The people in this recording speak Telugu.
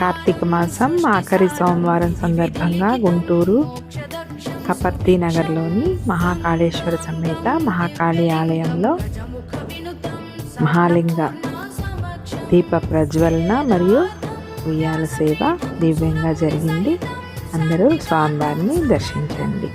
కార్తీక మాసం ఆఖరి సోమవారం సందర్భంగా గుంటూరు కపర్తి నగర్లోని మహాకాళేశ్వర సమేత మహాకాళి ఆలయంలో మహాలింగ దీప ప్రజ్వలన మరియు ఉయ్యాల సేవ దివ్యంగా జరిగింది. అందరూ స్వామివారిని దర్శించండి.